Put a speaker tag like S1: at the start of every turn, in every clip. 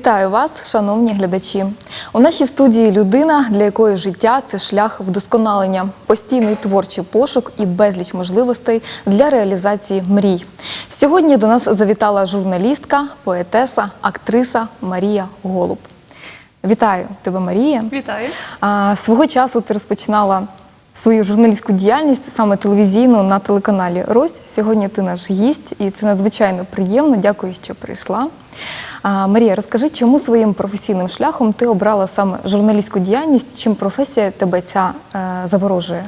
S1: Вітаю вас, шановні глядачі. У нашій студії людина, для якої життя це шлях вдосконалення, постійний творчий пошук і безліч можливостей для реалізації мрій. Сьогодні до нас завітала журналістка, поетеса, актриса Марія Голуб. Вітаю тебе, Марія.
S2: Вітаю.
S1: А, свого часу ти розпочинала свою журналістську діяльність саме телевізійну на телеканалі Рось. Сьогодні ти наш гість, і це надзвичайно приємно. Дякую, що прийшла. Марія, розкажи, чому своїм професійним шляхом ти обрала саме журналістську діяльність? Чим професія тебе ця е, заворожує?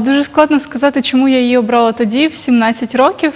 S2: Дуже складно сказати, чому я її обрала тоді, в 17 років,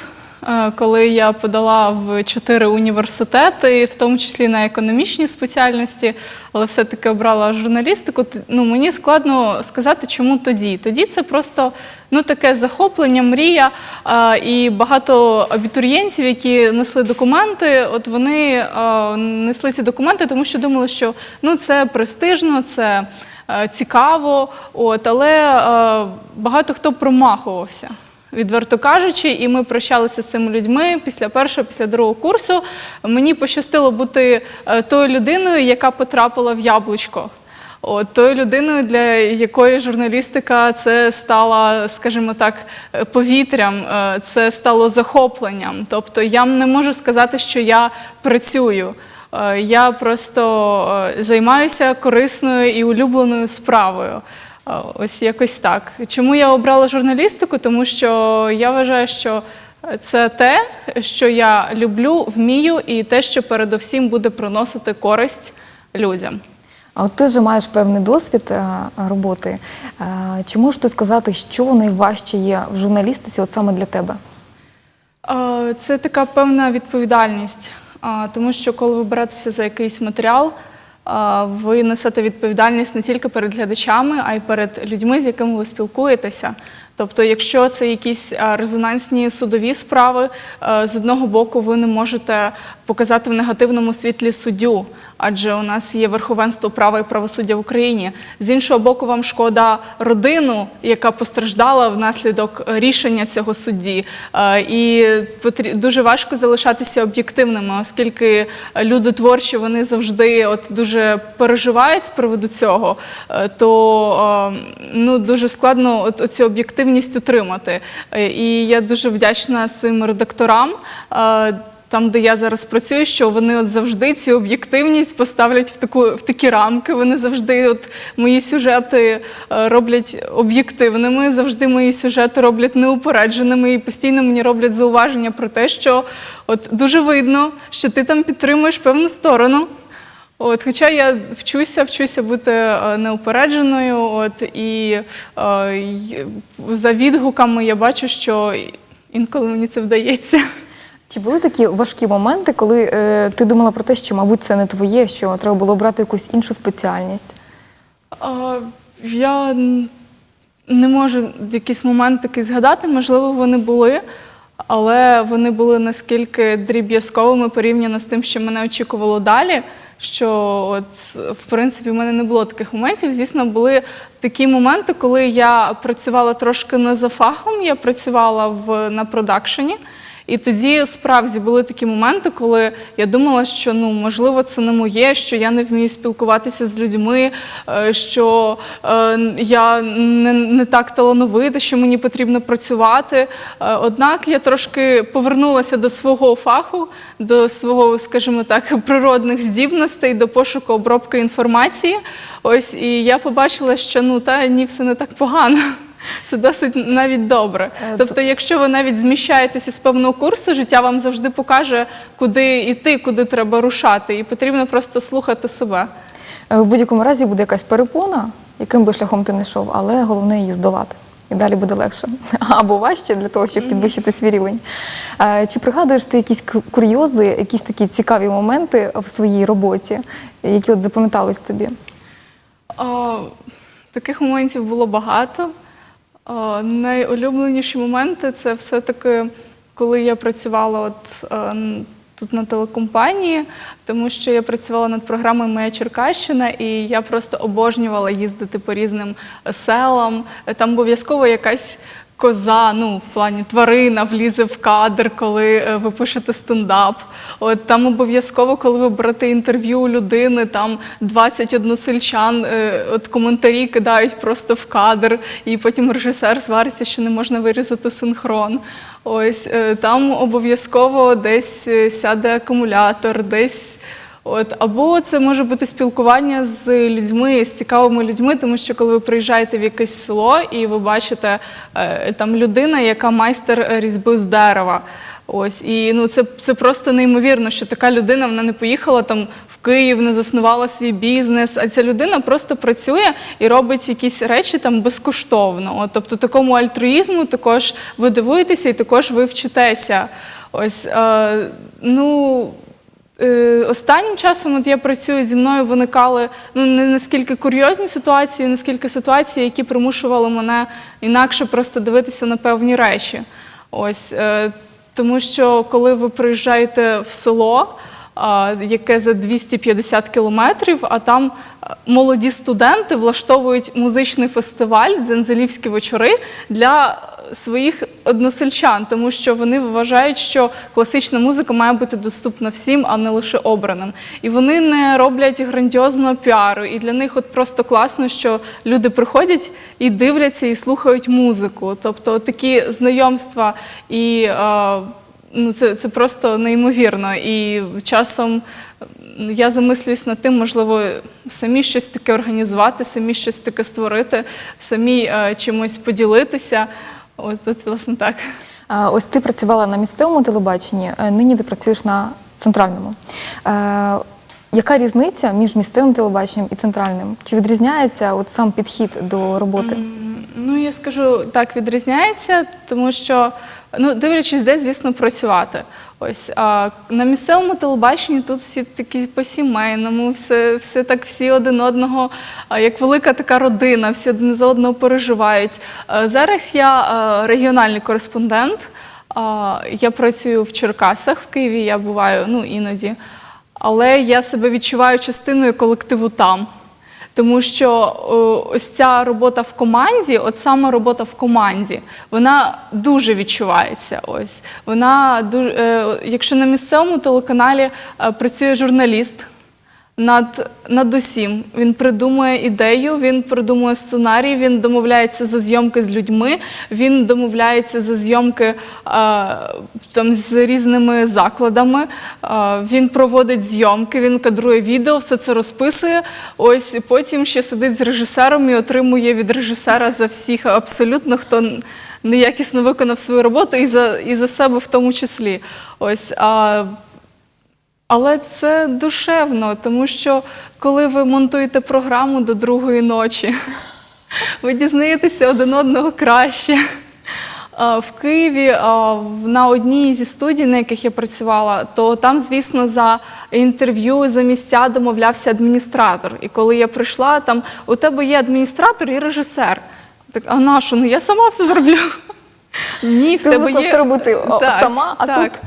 S2: коли я подала в чотири університети, в тому числі на економічні спеціальності, але все-таки обрала журналістику. Ну, мені складно сказати, чому тоді. Тоді це просто ну, таке захоплення, мрія. е, І багато абітурієнтів, які несли документи, от вони е, несли ці документи, тому що думали, що ну, це престижно, це е, цікаво, от, але е, багато хто промахувався. Відверто кажучи, і ми прощалися з цими людьми після першого, після другого курсу. Мені пощастило бути е, тою людиною, яка потрапила в яблучко. От, тою людиною, для якої журналістика це стала, скажімо так, е, повітрям, е, це стало захопленням. Тобто я не можу сказати, що я працюю. Я просто займаюся корисною і улюбленою справою. Ось якось так. Чому я обрала журналістику? Тому що я вважаю, що це те, що я люблю, вмію, і те, що передовсім буде приносити користь людям.
S1: А от ти вже маєш певний досвід е, роботи. Е, Чи можеш ти сказати, що найважче є в журналістиці, от саме для тебе?
S2: Це така певна відповідальність, тому що коли ви беретеся за якийсь матеріал, ви несете відповідальність не тільки перед глядачами, а й перед людьми, з якими ви спілкуєтеся. Тобто, якщо це якісь резонансні судові справи, е, з одного боку ви не можете показати в негативному світлі суддю, адже у нас є верховенство права і правосуддя в Україні. З іншого боку, вам шкода родину, яка постраждала внаслідок рішення цього судді. Е, І дуже важко залишатися об'єктивними, оскільки люди творчі вони завжди от дуже переживають з приводу цього, е, то е, ну, дуже складно от, оцю об'єктивність утримати. І я дуже вдячна своїм редакторам. Там, де я зараз працюю, що вони от завжди цю об'єктивність поставлять в таку в такі рамки. Вони завжди, от мої сюжети е, роблять об'єктивними, завжди мої сюжети роблять неупередженими і постійно мені роблять зауваження про те, що от дуже видно, що ти там підтримуєш певну сторону. От, хоча я вчуся, вчуся бути е, неупередженою, от і е, за відгуками я бачу, що інколи мені це вдається.
S1: Чи були такі важкі моменти, коли е, ти думала про те, що, мабуть, це не твоє, що треба було обрати якусь іншу спеціальність?
S2: Я не можу якийсь момент такий згадати, можливо, вони були, але вони були наскільки дріб'язковими порівняно з тим, що мене очікувало далі. Що от в принципі в мене не було таких моментів. Звісно, були такі моменти, коли я працювала трошки не за фахом, я працювала в на продакшені. І тоді справді були такі моменти, коли я думала, що ну можливо це не моє, що я не вмію спілкуватися з людьми, е, що е, я не, не так талановита, що мені потрібно працювати. Е, Однак я трошки повернулася до свого фаху, до свого, скажімо так, природних здібностей, до пошуку обробки інформації. Ось і я побачила, що ну та ні, все не так погано. Це досить навіть добре.
S1: Е,
S2: Тобто, якщо ви навіть зміщаєтеся з певного курсу, життя вам завжди покаже, куди йти, куди треба рушати, і потрібно просто слухати себе.
S1: Е, В будь-якому разі буде якась перепона, яким би шляхом ти не йшов, але головне її здолати. І далі буде легше або важче для того, щоб підвищити свій рівень. Е, Чи пригадуєш ти якісь курйози, якісь такі цікаві моменти в своїй роботі, які от запам'ятались тобі?
S2: О, таких моментів було багато. О, найулюбленіші моменти це все-таки, коли я працювала от, е, тут на телекомпанії, тому що я працювала над програмою Моя Черкащина, і я просто обожнювала їздити по різним е, селам. Е, Там обов'язково якась коза, ну в плані тварина влізе в кадр, коли е, ви пишете стендап. От там обов'язково, коли ви берете інтерв'ю у людини, там 20 односельчан, е, от коментарі кидають просто в кадр, і потім режисер свариться, що не можна вирізати синхрон. Ось е, там обов'язково десь сяде акумулятор, десь. От або це може бути спілкування з людьми, з цікавими людьми, тому що коли ви приїжджаєте в якесь село і ви бачите е, там людина, яка майстер різьби з дерева. Ось і ну це, це просто неймовірно, що така людина вона не поїхала там в Київ, не заснувала свій бізнес. А ця людина просто працює і робить якісь речі там безкоштовно. От, тобто такому альтруїзму також ви дивуєтеся і також ви вчитеся. Ось е, ну. Е, Останнім часом от я працюю зі мною виникали ну не наскільки курйозні ситуації, наскільки ситуації, які примушували мене інакше просто дивитися на певні речі. Ось е, тому, що коли ви приїжджаєте в село, а, яке за 250 кілометрів, а там е, молоді студенти влаштовують музичний фестиваль Дзензелівські вечори для своїх односельчан, тому що вони вважають, що класична музика має бути доступна всім, а не лише обраним. І вони не роблять грандіозного піару. І для них от просто класно, що люди приходять і дивляться і слухають музику. Тобто такі знайомства і. Ну, це, це просто неймовірно. І часом я замислююсь над тим, можливо, самі щось таке організувати, самі щось таке створити, самі е, чимось поділитися. От, це власне так.
S1: Ось ти працювала на місцевому телебаченні, е, нині ти працюєш на центральному. Е, Яка різниця між місцевим телебаченням і центральним? Чи відрізняється от сам підхід до роботи?
S2: Ну, я скажу, так відрізняється, тому що, ну, дивлячись, де, звісно, працювати. Ось а, на місцевому телебаченні тут всі такі по-сімейному, все, все так всі один одного, як велика така родина, всі один за одного переживають. Зараз я регіональний кореспондент. Я працюю в Черкасах в Києві, я буваю ну, іноді, але я себе відчуваю частиною колективу там. Тому що ось ця робота в команді, от саме робота в команді, вона дуже відчувається. Ось вона дуже, е, якщо на місцевому телеканалі е, працює журналіст. Над, над усім він придумує ідею, він придумує сценарій, він домовляється за зйомки з людьми, він домовляється за зйомки е, там з різними закладами. Е, він проводить зйомки, він кадрує відео, все це розписує. Ось і потім ще сидить з режисером і отримує від режисера за всіх абсолютно хто неякісно виконав свою роботу, і за, і за себе в тому числі. Ось. А, але це душевно, тому що коли ви монтуєте програму до другої ночі, ви дізнаєтеся один одного краще. В Києві на одній зі студій, на яких я працювала, то там, звісно, за інтерв'ю, за місця домовлявся адміністратор. І коли я прийшла, там у тебе є адміністратор і режисер. Так, а на що? Ну я сама все зроблю. Ні, в
S1: Ти
S2: тебе
S1: звикла
S2: є
S1: все робити о,
S2: Так,
S1: сама, а
S2: так.
S1: тут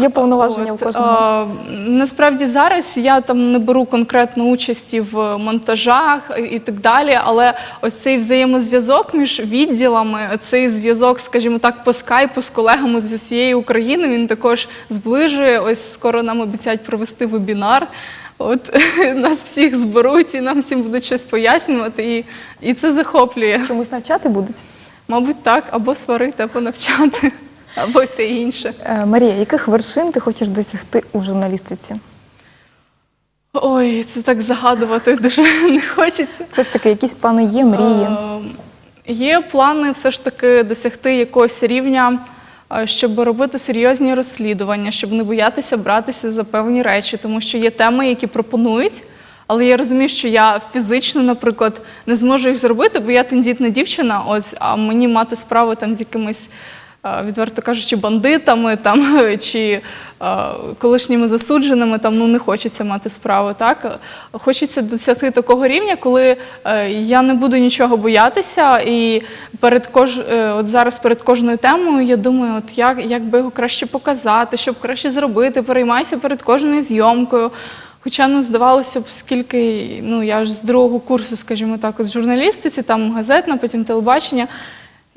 S1: є повноваження у
S2: От,
S1: кожного.
S2: а, насправді зараз я там не беру конкретно участі в монтажах і так далі, але ось цей взаємозв'язок між відділами, цей зв'язок, скажімо так, по скайпу з колегами з усієї України, він також зближує. Ось скоро нам обіцяють провести вебінар. От нас всіх зберуть і нам всім будуть щось пояснювати, і, і це захоплює.
S1: Чомусь навчати будуть?
S2: Мабуть, так, або сварити, або навчати, або й те інше.
S1: Е, Марія, яких вершин ти хочеш досягти у журналістиці?
S2: Ой, це так загадувати дуже не хочеться.
S1: Все ж таки, якісь плани є, мрії.
S2: Е, Є плани все ж таки досягти якогось рівня, е, щоб робити серйозні розслідування, щоб не боятися братися за певні речі, тому що є теми, які пропонують. Але я розумію, що я фізично, наприклад, не зможу їх зробити, бо я тендітна дівчина, ось, а мені мати справу там з якимись, е, відверто кажучи, бандитами там, чи е, колишніми засудженими, там ну не хочеться мати справу. Так хочеться досягти такого рівня, коли е, я не буду нічого боятися, і перед кож... от зараз перед кожною темою я думаю, от як, як би його краще показати, щоб краще зробити, переймаюся перед кожною зйомкою. Хоча ну здавалося б, скільки ну я ж з другого курсу, скажімо так, з журналістиці, там газетна, потім телебачення.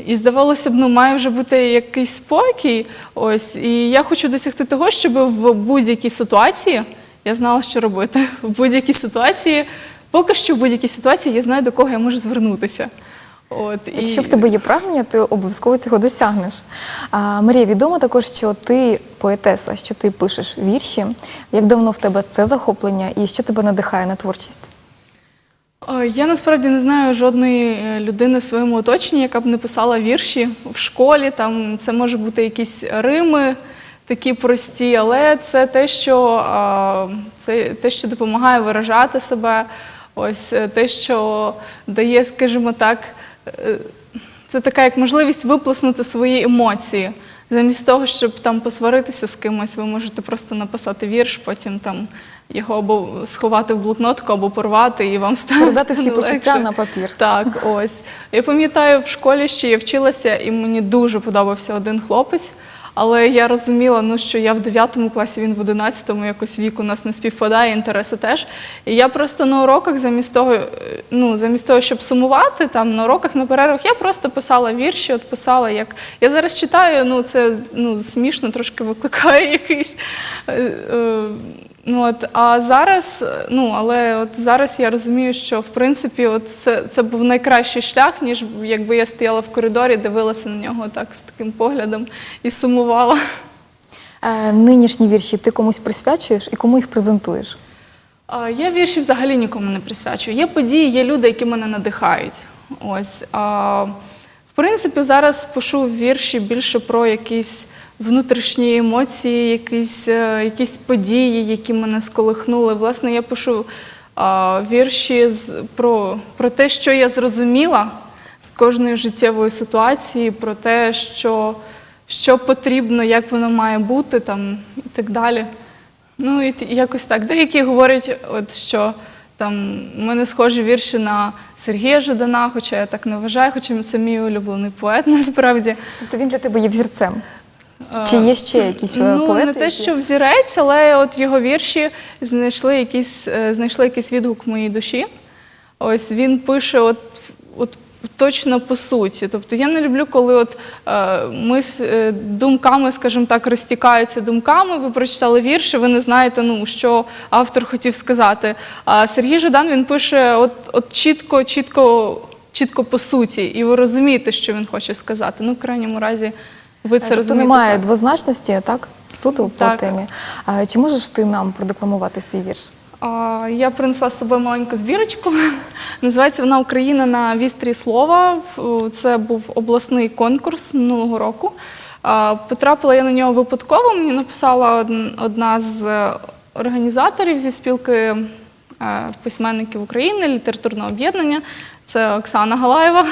S2: І здавалося б, ну має вже бути якийсь спокій. Ось, і я хочу досягти того, щоб в будь-якій ситуації я знала, що робити. В будь-якій ситуації, поки що в будь-якій ситуації я знаю, до кого я можу звернутися. От, і-
S1: Якщо в тебе є прагнення, ти обов'язково цього досягнеш. А, Марія, відомо також, що ти поетеса, що ти пишеш вірші. Як давно в тебе це захоплення і що тебе надихає на творчість?
S2: Е, Я насправді не знаю жодної е, людини в своєму оточенні, яка б не писала вірші в школі. Там це може бути якісь рими, такі прості, але це те, що це те, що допомагає виражати себе. Ось е, те, що дає, скажімо так, це така як можливість виплеснути свої емоції. Замість того, щоб там посваритися з кимось, ви можете просто написати вірш, потім там його або сховати в блокнотку, або порвати, і вам стане
S1: Передати всі почуття на папір.
S2: Так, ось. Я пам'ятаю, в школі ще я вчилася, і мені дуже подобався один хлопець. Але я розуміла, ну, що я в 9 класі, він в 11, якось вік у нас не співпадає, інтереси теж. І я просто на уроках, замість того, е, ну, замість того, щоб сумувати, там на уроках, на перервах, я просто писала вірші, от писала, як я зараз читаю, ну це ну, смішно, трошки викликає якийсь. е, е, Ну от а зараз, е, ну але от зараз я розумію, що в принципі, от це, це був найкращий шлях, ніж якби я стояла в коридорі, дивилася на нього так з таким поглядом і сумувала.
S1: Е, Нинішні вірші ти комусь присвячуєш і кому їх презентуєш?
S2: А, Я вірші взагалі нікому не присвячую. Є події, є люди, які мене надихають. Ось. А, в принципі, зараз пишу вірші більше про якісь внутрішні емоції, якісь, е, якісь події, які мене сколихнули. Власне, я пишу а, вірші з, про, про те, що я зрозуміла з кожної життєвої ситуації, про те, що, що потрібно, як воно має бути там, і так далі. Ну, і якось так. Деякі говорять, от, що там у мене схожі вірші на Сергія Жадана, хоча я так не вважаю, хоча це мій улюблений поет насправді.
S1: Тобто він для тебе є взірцем.
S2: Е,
S1: Чи є ще якісь е,
S2: ну,
S1: поети?
S2: не те, що взірець, але от його вірші знайшли якийсь, е, знайшли якийсь відгук в моїй душі. Ось він пише от, от точно по суті. Тобто я не люблю, коли от е, ми з е, думками, скажімо так, розтікаються думками. Ви прочитали вірш, і ви не знаєте, ну що автор хотів сказати. А Сергій Жадан він пише от, от чітко, чітко, чітко по суті, і ви розумієте, що він хоче сказати. Ну, в крайньому разі, ви це
S1: Тобто
S2: розумієте.
S1: немає
S2: так.
S1: двозначності, так? Суто по
S2: Так.
S1: темі. А чи можеш ти нам продекламувати свій вірш?
S2: А, Я принесла з собою маленьку збірочку. Називається вона Україна на вістрі слова. Це був обласний конкурс минулого року. А, Потрапила я на нього випадково. Мені написала одна з е, організаторів зі спілки е, письменників України, літературного об'єднання. Це Оксана Галаєва.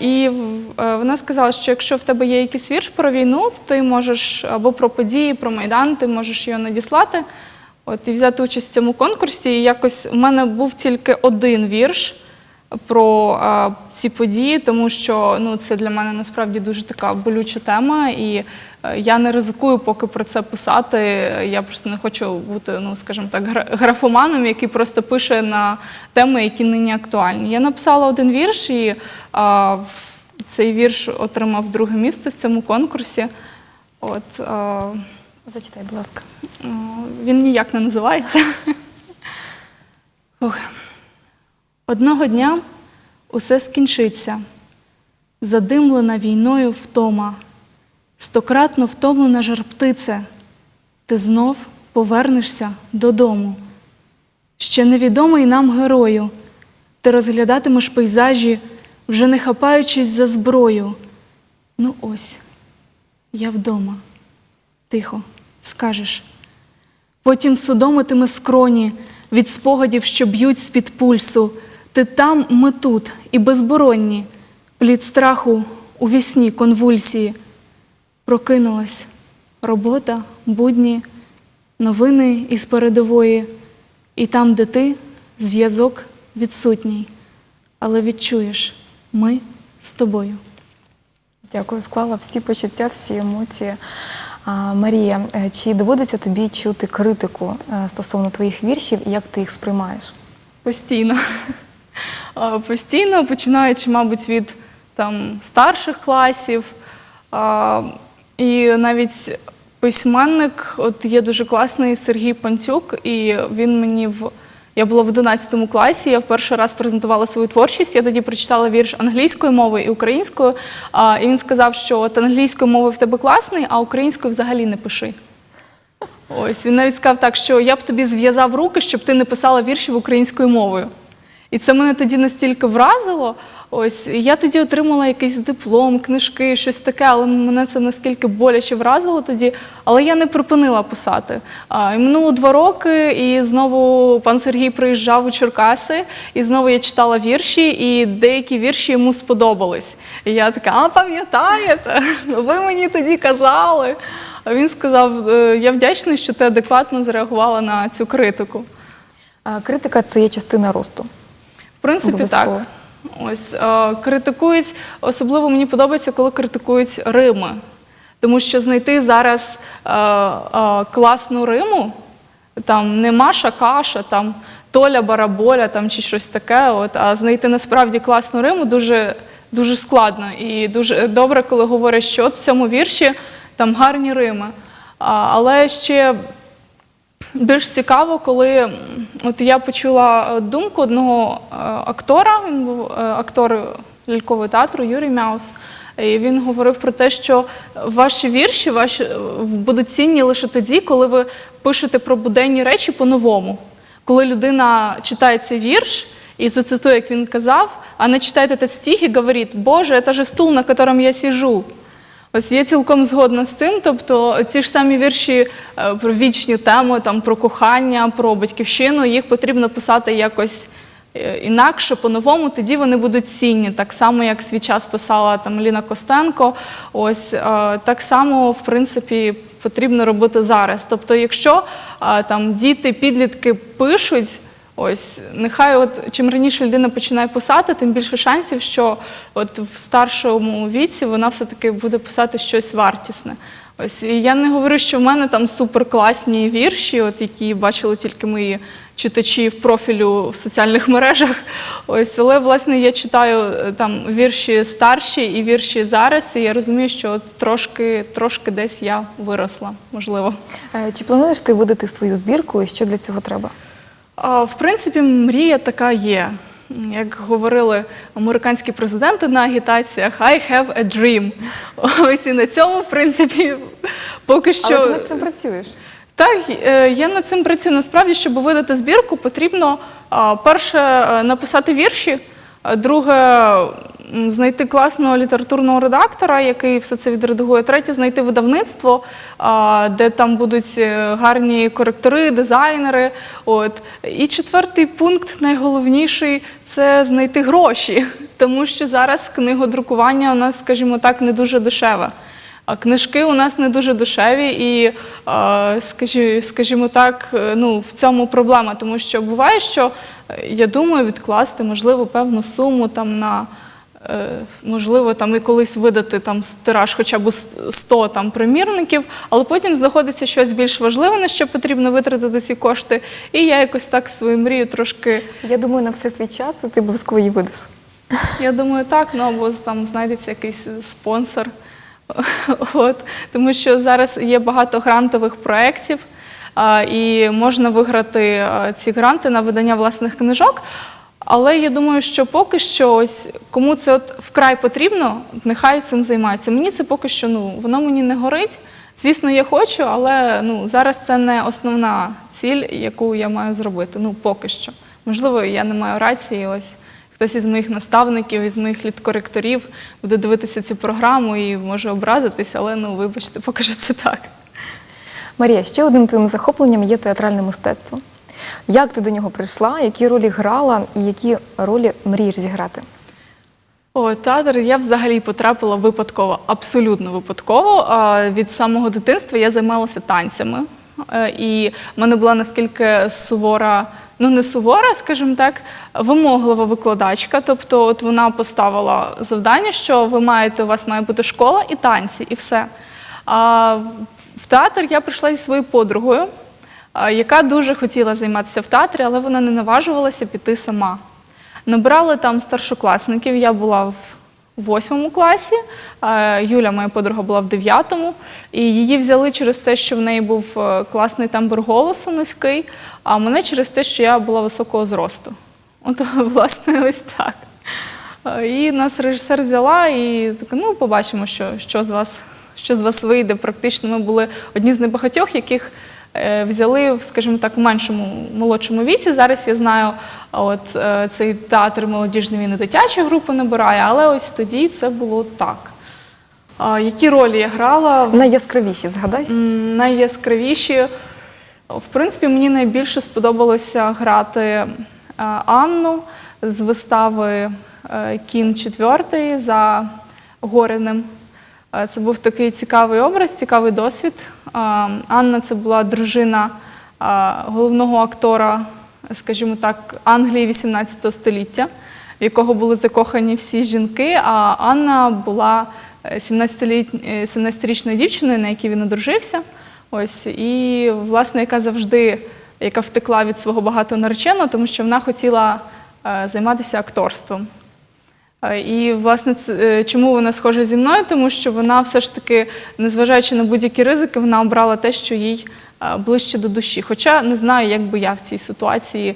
S2: І е, вона сказала, що якщо в тебе є якийсь вірш про війну, ти можеш або про події, про Майдан, ти можеш його надіслати. От і взяти участь в цьому конкурсі. І якось у мене був тільки один вірш про а, ці події, тому що ну, це для мене насправді дуже така болюча тема, і е, я не ризикую поки про це писати. Я просто не хочу бути, ну скажімо так, гра- графоманом, який просто пише на теми, які нині актуальні. Я написала один вірш, і а, цей вірш отримав друге місце в цьому конкурсі. От, а,
S1: Зачитай, будь ласка.
S2: Він ніяк не називається. Фух. Одного дня усе скінчиться, задимлена війною втома, стократно втомлена жар-птице, ти знов повернешся додому. Ще невідомий нам герою, ти розглядатимеш пейзажі, вже не хапаючись за зброю. Ну ось, я вдома тихо скажеш. Потім судомитиме скроні від спогадів, що б'ють з-під пульсу. Ти там, ми тут, і безборонні, плід страху у вісні конвульсії. Прокинулась робота, будні, новини із передової, і там, де ти, зв'язок відсутній. Але відчуєш, ми з тобою.
S1: Дякую, вклала всі почуття, всі емоції. А, Марія, е, чи доводиться тобі чути критику е, стосовно твоїх віршів і як ти їх сприймаєш?
S2: Постійно. Постійно, починаючи, мабуть, від там старших класів. І навіть письменник, от є дуже класний Сергій Пантюк, і він мені в. Я була в 11 класі, я в перший раз презентувала свою творчість. Я тоді прочитала вірш англійською мовою і українською. І він сказав, що от англійською мовою в тебе класний, а українською взагалі не пиши. Ось він навіть сказав так, що я б тобі зв'язав руки, щоб ти не писала віршів українською мовою. І це мене тоді настільки вразило. Ось я тоді отримала якийсь диплом, книжки, щось таке, але мене це наскільки боляче вразило тоді. Але я не припинила писати. А, і минуло два роки, і знову пан Сергій приїжджав у Черкаси, і знову я читала вірші, і деякі вірші йому сподобались. І я така, а пам'ятаєте? Ви мені тоді казали. А він сказав: «Е, я вдячний, що ти адекватно зреагувала на цю критику.
S1: Критика це є частина росту.
S2: В принципі, так. Ось е, критикують, особливо мені подобається, коли критикують Рими. Тому що знайти зараз е, е, класну Риму, там не Маша Каша, там Толя Бараболя там, чи щось таке, от, а знайти насправді класну Риму дуже, дуже складно. І дуже добре, коли говорять, що от в цьому вірші там гарні Рими. А, але ще більш цікаво, коли от я почула е, думку одного е, актора, він був е, актор лялькового театру Юрій Мяус. І він говорив про те, що ваші вірші ваші будуть цінні лише тоді, коли ви пишете про буденні речі по-новому. Коли людина читає цей вірш і зацитує, як він казав, а не читає этот стих і говорить, Боже, це же стул, на якому я сижу. Ось я цілком згодна з цим. Тобто ці ж самі вірші е, про вічні теми, там про кохання, про батьківщину, їх потрібно писати якось е, інакше, по-новому, тоді вони будуть цінні. Так само, як свій час писала там Ліна Костенко. Ось е, так само, в принципі, потрібно робити зараз. Тобто, якщо там діти, підлітки пишуть. Ось нехай, от чим раніше людина починає писати, тим більше шансів, що от в старшому віці вона все-таки буде писати щось вартісне. Ось і я не говорю, що в мене там суперкласні вірші, от які бачили тільки мої читачі в профілю в соціальних мережах. Ось, але власне я читаю е, там вірші старші і вірші зараз, і я розумію, що от трошки, трошки десь я виросла, можливо.
S1: Е, Чи плануєш ти видати свою збірку і що для цього треба?
S2: В принципі, мрія така є. Як говорили американські президенти на агітаціях, I have a dream. Ось і на цьому, в принципі, поки що.
S1: Але ти над цим працюєш.
S2: Так, е, я над цим працюю. Насправді, щоб видати збірку, потрібно перше е, написати вірші, друге знайти класного літературного редактора, який все це відредагує. Третє знайти видавництво, де там будуть е, гарні коректори, дизайнери. І четвертий пункт, найголовніший, це знайти гроші, тому що зараз книгодрукування у нас, скажімо так, не дуже дешеве. А книжки у нас не дуже дешеві, і, скажі- скажімо так, е, ну, в цьому проблема, тому що буває, що е, я думаю відкласти, можливо, певну суму там на. Е, Можливо, там і колись видати там тираж хоча б 100 там примірників, але потім знаходиться щось більш важливе, на що потрібно витратити ці кошти. І я якось так свою мрію трошки
S1: Я думаю, на все свій час ти обов'язково її видаш.
S2: я думаю, так, ну або там знайдеться якийсь спонсор. От, тому що зараз є багато грантових проєктів, і можна виграти ці гранти на видання власних книжок. Але я думаю, що поки що ось кому це от вкрай потрібно, нехай цим займається. Мені це поки що ну воно мені не горить. Звісно, я хочу, але ну зараз це не основна ціль, яку я маю зробити. Ну поки що. Можливо, я не маю рації. Ось хтось із моїх наставників, із моїх літкоректорів буде дивитися цю програму і може образитися, але ну вибачте, поки що це так.
S1: Марія, ще одним твоїм захопленням є театральне мистецтво. Як ти до нього прийшла, які ролі грала і які ролі мрієш зіграти?
S2: О, театр я взагалі потрапила випадково, абсолютно випадково. Від самого дитинства я займалася танцями. Е, І в мене була наскільки сувора, ну не сувора, скажімо так, вимоглива викладачка. Тобто, от вона поставила завдання, що ви маєте, у вас має бути школа і танці, і все. А в театр я прийшла зі своєю подругою, яка дуже хотіла займатися в театрі, але вона не наважувалася піти сама. Набрали там старшокласників, я була в восьмому класі. Юля, моя подруга, була в дев'ятому. І її взяли через те, що в неї був е, класний тембр голосу низький, а мене через те, що я була високого зросту. От, власне, ось так. Е, І нас режисер взяла і така, ну, побачимо, що, що, з вас, що з вас вийде. Практично ми були одні з небагатьох, яких взяли, скажімо так, в меншому молодшому віці. Зараз я знаю, от е, цей театр молодіжний він і дитячі групи набирає, але ось тоді це було так. Які ролі я грала?
S1: Найяскравіші, згадай.
S2: Найяскравіші. В принципі, мені найбільше сподобалося грати е, Анну з вистави е, Кін четвертий за Гориним. Е, Це був такий цікавий образ, цікавий досвід. Е, Анна це була дружина е, головного актора, скажімо так, Англії 18 століття, в якого були закохані всі жінки. А Анна була е, 17-літь- е, 17-річною дівчиною, на якій він одружився. Ось і власне, яка завжди яка втекла від свого багатого нареченого, тому що вона хотіла е, займатися акторством. І, власне, це- е, чому вона схожа зі мною? Тому що вона все ж таки, незважаючи на будь-які ризики, вона обрала те, що їй ближче до душі. Хоча не знаю, як би я в цій ситуації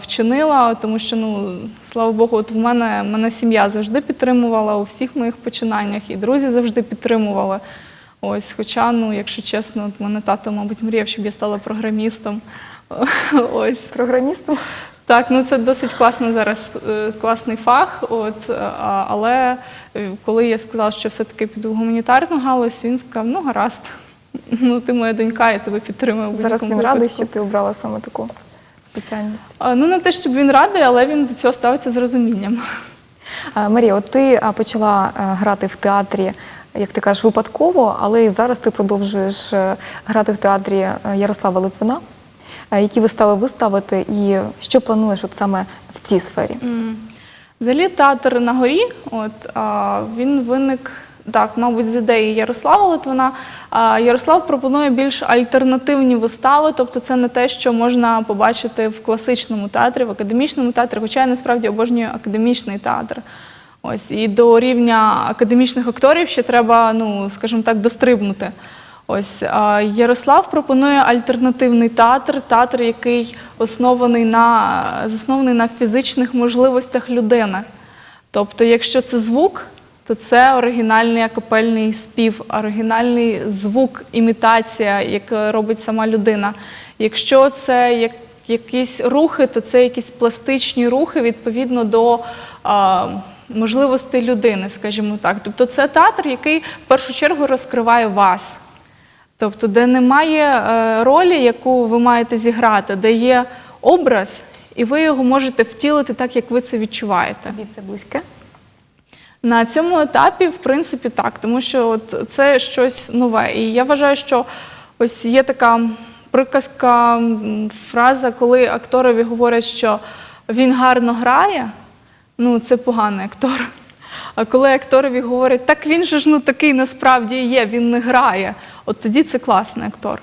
S2: вчинила, тому що, ну, слава Богу, от в мене мене сім'я завжди підтримувала у всіх моїх починаннях, і друзі завжди підтримували. Ось, хоча, ну, якщо чесно, от мене тато, мабуть, мріяв, щоб я стала програмістом. Ось.
S1: Програмістом.
S2: Так, ну це досить класно зараз, е, класний фах. От, е, але е, коли я сказала, що все-таки піду в гуманітарну галузь, він сказав, ну гаразд, ну ти моя донька, я тебе підтримую.
S1: Зараз він радий, що ти обрала саме таку спеціальність.
S2: Ну, не те, щоб він радий, але він до цього ставиться з розумінням.
S1: Марія, от ти почала грати в театрі, як ти кажеш, випадково, але і зараз ти продовжуєш грати в театрі Ярослава Литвина. Е, Які вистави виставити і що плануєш от саме в цій сфері?
S2: Взагалі театр на горі, от він виник. Так, мабуть, з ідеї Ярослава Литвина. Ярослав пропонує більш альтернативні вистави, тобто це не те, що можна побачити в класичному театрі, в академічному театрі, хоча я насправді обожнюю академічний театр. Ось і до рівня академічних акторів ще треба, ну скажімо так, дострибнути. Ось Ярослав пропонує альтернативний театр, театр, який оснований на заснований на фізичних можливостях людини. Тобто, якщо це звук, то це оригінальний акапельний спів, оригінальний звук, імітація, яку робить сама людина. Якщо це як, якісь рухи, то це якісь пластичні рухи відповідно до а, можливостей людини, скажімо так. Тобто, це театр, який в першу чергу розкриває вас. Тобто, де немає е, ролі, яку ви маєте зіграти, де є образ, і ви його можете втілити так, як ви це відчуваєте.
S1: Тобі це близьке?
S2: На цьому етапі, в принципі, так, тому що от це щось нове. І я вважаю, що ось є така приказка, фраза, коли акторові говорять, що він гарно грає, ну це поганий актор. А коли акторові говорять, так він же ж ну такий насправді є, він не грає, от тоді це класний актор.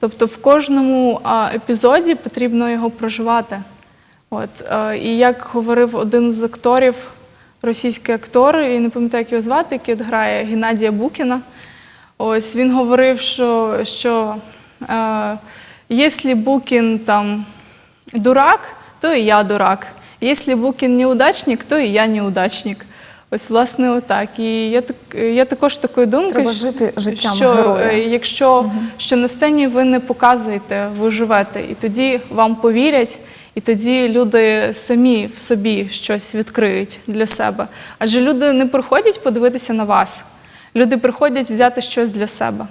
S2: Тобто в кожному епізоді потрібно його проживати. От, е, і як говорив один з акторів, російський актор, я не пам'ятаю, як його звати, який от грає Геннадія Букіна. Ось він говорив, що, що е, якщо Букін там дурак, то і я дурак. Якщо Букін неудачник, то і я неудачник. Ось, власне, отак. І я, так, я також такої думки,
S1: Треба жити життям
S2: що
S1: героя.
S2: якщо якщо що на сцені ви не показуєте, ви живете, і тоді вам повірять, і тоді люди самі в собі щось відкриють для себе. Адже люди не приходять подивитися на вас, люди приходять взяти щось для себе.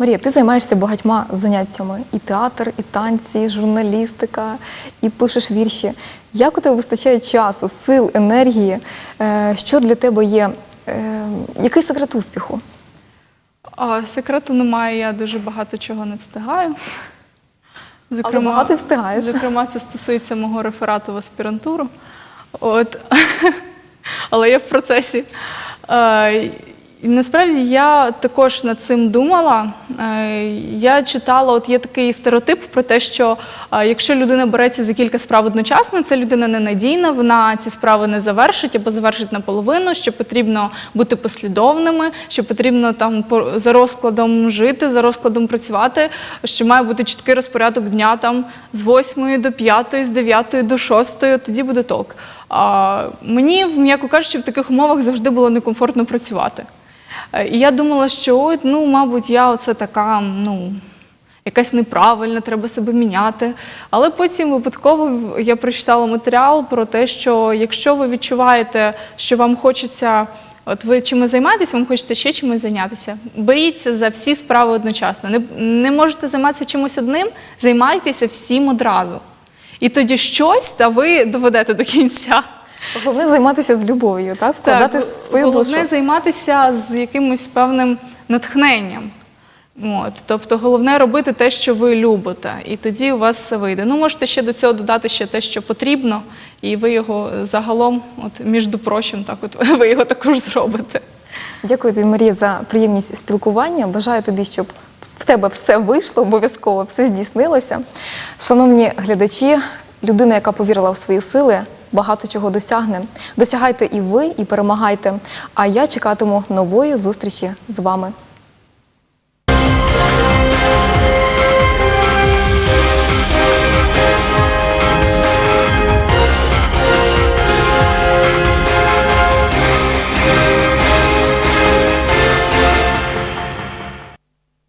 S1: Марія, ти займаєшся багатьма заняттями: і театр, і танці, і журналістика, і пишеш вірші. Як у тебе вистачає часу, сил, енергії? Е, Що для тебе є? е, Який секрет успіху?
S2: А секрету немає, я дуже багато чого не встигаю.
S1: Але багато встигаєш.
S2: Зокрема, це стосується мого реферату в аспірантуру. От. Але я в процесі. Насправді я також над цим думала. Е, Я читала, от є такий стереотип про те, що е, якщо людина береться за кілька справ одночасно, це людина ненадійна, вона ці справи не завершить або завершить наполовину, що потрібно бути послідовними, що потрібно там за розкладом жити, за розкладом працювати, що має бути чіткий розпорядок дня там з 8 до 5, з 9 до 6, тоді буде толк. А мені, м'яко кажучи, в таких умовах завжди було некомфортно працювати. Е, І я думала, що ой, ну, мабуть, я оце така, ну, якась неправильна, треба себе міняти. Але потім випадково я прочитала матеріал про те, що якщо ви відчуваєте, що вам хочеться, от ви чимось займаєтеся, вам хочеться ще чимось зайнятися, беріться за всі справи одночасно. Не, не можете займатися чимось одним, займайтеся всім одразу. І тоді щось та ви доведете до кінця.
S1: Головне займатися з любов'ю, так? Вкладати
S2: Так,
S1: свою
S2: головне
S1: душу.
S2: займатися з якимось певним натхненням. От, тобто головне робити те, що ви любите, і тоді у вас все вийде. Ну, можете ще до цього додати ще те, що потрібно, і ви його загалом, от між прочим, так от ви його також зробите.
S1: Дякую тобі, Марія, за приємність спілкування. Бажаю тобі, щоб в тебе все вийшло, обов'язково все здійснилося. Шановні глядачі, людина, яка повірила в свої сили, багато чого досягне. Досягайте і ви, і перемагайте. А я чекатиму нової зустрічі з вами.